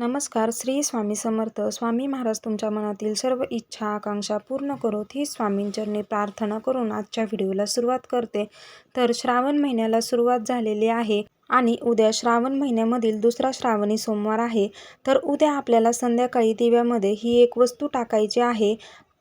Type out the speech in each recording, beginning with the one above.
नमस्कार श्री स्वामी समर्थ. स्वामी महाराज तुमच्या मनातील सर्व इच्छा आकांक्षा पूर्ण करोत ही स्वामींचरणी प्रार्थना करून आजच्या व्हिडिओला सुरुवात करते. तर श्रावण महिन्याला सुरुवात झालेली आहे आणि उद्या श्रावण महिन्यामधील दुसरा श्रावणी सोमवार आहे. तर उद्या आपल्याला संध्याकाळी दिव्यामध्ये ही एक वस्तू टाकायची आहे.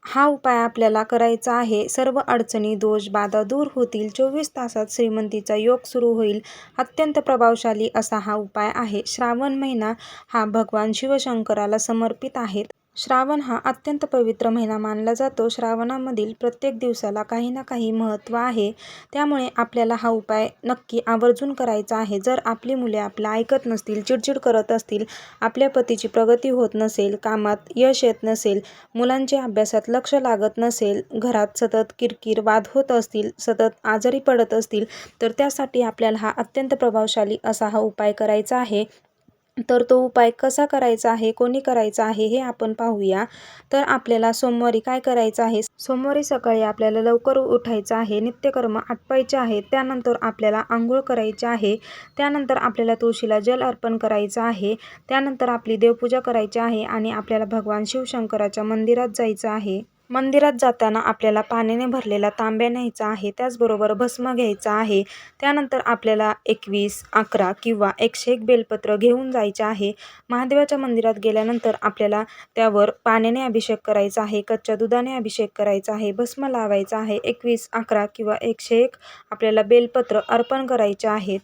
हा उपाय आपल्याला करायचा आहे. सर्व अडचणी दोष बाधा दूर होतील. चोवीस तासात श्रीमंतीचा योग सुरू होईल. अत्यंत प्रभावशाली असा हा उपाय आहे. श्रावण महिना हा भगवान शिवशंकराला समर्पित आहे. श्रावण हा अत्यंत पवित्र महिना मानला जातो. श्रावणामधील प्रत्येक दिवसाला काही ना काही महत्त्व आहे. त्यामुळे आपल्याला हा उपाय नक्की आवर्जून करायचा आहे. जर आपली मुले आपलं ऐकत नसतील चिडचिड करत असतील आपल्या पतीची प्रगती होत नसेल कामात यश येत नसेल मुलांचे अभ्यासात लक्ष लागत नसेल घरात सतत किरकिर वाद होत असतील सतत आजारी पडत असतील तर त्यासाठी आपल्याला हा अत्यंत प्रभावशाली असा हा उपाय करायचा आहे. तर तो उपाय कसा करायचा आहे कोणी करायचा आहे हे आपण पाहूया. तर आपल्याला सोमवारी काय करायचं आहे? सोमवारी सकाळी आपल्याला लवकर उठायचं आहे नित्यकर्म आटपायचे आहे त्यानंतर आपल्याला आंघोळ करायची आहे. त्यानंतर आपल्याला तुळशीला जल अर्पण करायचं आहे. त्यानंतर आपली देवपूजा करायची आहे आणि आपल्याला भगवान शिवशंकराच्या मंदिरात जायचं आहे. मंदिरात जाताना आपल्याला पाण्याने भरलेला तांब्या न्यायचा आहे त्याचबरोबर भस्म घ्यायचा आहे. त्यानंतर आपल्याला एकवीस अकरा किंवा एकशे एक बेलपत्र घेऊन जायचे आहे. महादेवाच्या मंदिरात गेल्यानंतर आपल्याला त्यावर पाण्याने अभिषेक करायचा आहे कच्च्या दुधाने अभिषेक करायचा आहे भस्म लावायचा आहे. एकवीस अकरा किंवा एकशे एक आपल्याला बेलपत्र अर्पण करायचे आहेत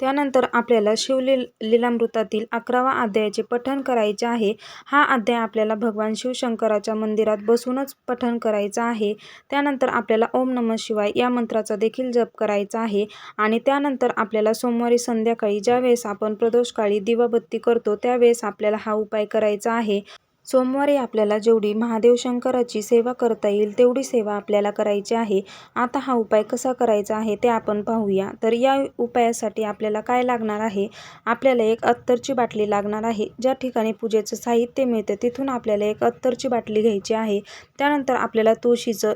त्यानंतर आपल्याला शिवली लीलामृतातील अकरावा अध्यायाचे पठण करायचे आहे. हा अध्याय आपल्याला भगवान शिवशंकराच्या मंदिरात बसूनच पठण करायचं आहे. त्यानंतर आपल्याला ओम नम शिवाय या मंत्राचा देखील जप करायचा आहे. आणि त्यानंतर आपल्याला सोमवारी संध्याकाळी ज्यावेळेस आपण प्रदोषकाळी दिवाबत्ती करतो त्यावेळेस आपल्याला हा उपाय करायचा आहे. सोमवारी आपल्याला जेवढी महादेव शंकराची सेवा करता येईल तेवढी सेवा आपल्याला करायची आहे. आता हा उपाय कसा करायचा आहे ते आपण पाहूया. तर या उपायासाठी आपल्याला काय लागणार आहे? आपल्याला एक अत्तरची बाटली लागणार आहे. ज्या ठिकाणी पूजेचं साहित्य मिळतं तिथून आपल्याला एक अत्तरची बाटली घ्यायची आहे. त्यानंतर आपल्याला तुळशीचं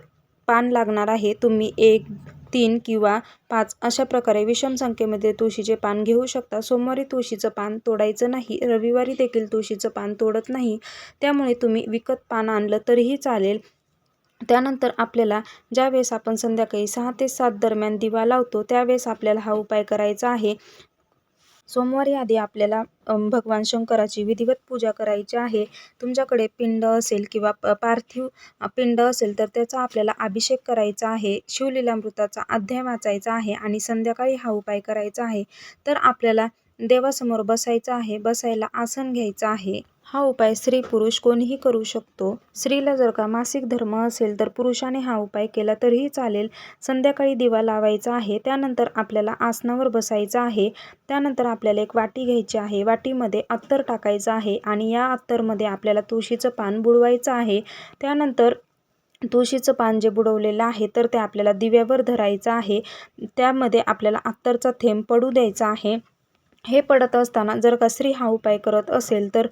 पान लागणार आहे. तुम्ही एक तीन किंवा पाच अशा प्रकारे विषम संख्येमध्ये तुळशीचे पान घेऊ शकता. सोमवारी तुळशीचं पान तोडायचं नाही. रविवारी देखील तुळशीचं पान तोडत नाही. त्यामुळे तुम्ही विकत पान आणलं तरीही चालेल. त्यानंतर आपल्याला ज्यावेळेस आपण संध्याकाळी सहा ते सात दरम्यान दिवा लावतो त्यावेळेस आपल्याला हा उपाय करायचा आहे. सोमवारी आधी आपल्याला भगवान शंकराची विधिवत पूजा करायची आहे. तुमच्याकडे पिंड असेल किंवा पार्थिव पिंड असेल तर त्याचा आपल्याला अभिषेक करायचा आहे. शिवलीलामृताचा अध्याय वाचायचा आहे आणि संध्याकाळी हा उपाय करायचा आहे. तर आपल्याला देवासमोर बसायचं आहे बसायला आसन घ्यायचं आहे. हा उपाय स्त्री पुरुष कोणीही करू शकतो. स्त्रीला जर का मासिक धर्म असेल तर पुरुषाने हा उपाय केला तरीही चालेल. संध्याकाळी दिवा लावायचा आहे त्यानंतर आपल्याला आसनावर बसायचं आहे. त्यानंतर आपल्याला एक वाटी घ्यायची आहे. वाटीमध्ये अत्तर टाकायचं आहे आणि या अत्तरमध्ये आपल्याला तुळशीचं पान बुडवायचं आहे. त्यानंतर तुळशीचं पान जे बुडवलेलं आहे तर ते आपल्याला दिव्यावर धरायचं आहे. त्यामध्ये आपल्याला अत्तरचा थेंब पडू द्यायचा आहे. हे पडत असताना जर का स्त्री हा उपाय करत असेल तर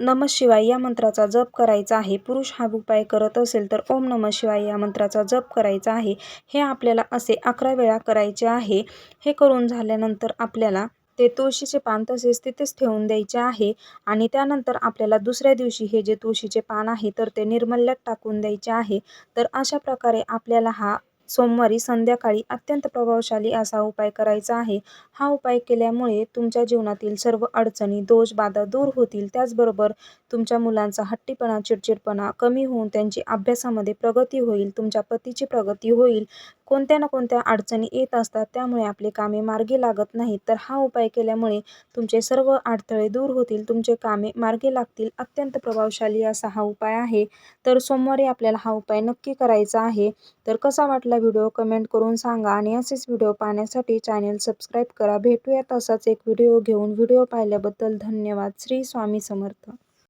नम शिवाय या मंत्राचा जप करायचा आहे. पुरुष हा उपाय करत असेल तर ओम नम शिवाय या मंत्राचा जप करायचा आहे. हे आपल्याला असे अकरा वेळा करायचे आहे. हे करून झाल्यानंतर आपल्याला ते तुळशीचे पान तसेच तिथेच ठेवून द्यायचे आहे आणि त्यानंतर आपल्याला दुसऱ्या दिवशी हे जे तुळशीचे पान आहे तर ते निर्मल्यात टाकून द्यायचे आहे. तर अशा प्रकारे आपल्याला हा सोमवारी संध्याकाळी अत्यंत प्रभावशाली असा उपाय करायचा आहे. हा उपाय केल्यामुळे तुमच्या जीवनातील सर्व अडचणी दोष बाधा दूर होतील. त्याचबरोबर तुमच्या मुलांचा हट्टीपणा चिडचिडपणा कमी होऊन त्यांची अभ्यासामध्ये प्रगती होईल तुमच्या पतीची प्रगती होईल. कोणत्या ना कोणत्या अडचणी येत असतात त्यामुळे आपले कामे मार्गी लागत नाहीत. तर हा उपाय केल्यामुळे तुमचे सर्व अडथळे दूर होतील तुमचे कामे मार्गी लागतील. अत्यंत प्रभावशाली असा हा उपाय आहे. तर सोमवारी आपल्याला हा उपाय नक्की करायचा आहे. तर कसा वाटला व्हिडिओ कमेंट करून सांगा आणि असेच व्हिडिओ पाहण्यासाठी चॅनल सबस्क्राईब करा. भेटूया तसाच एक व्हिडिओ घेऊन. व्हिडिओ पाहिल्याबद्दल धन्यवाद. श्री स्वामी समर्थ.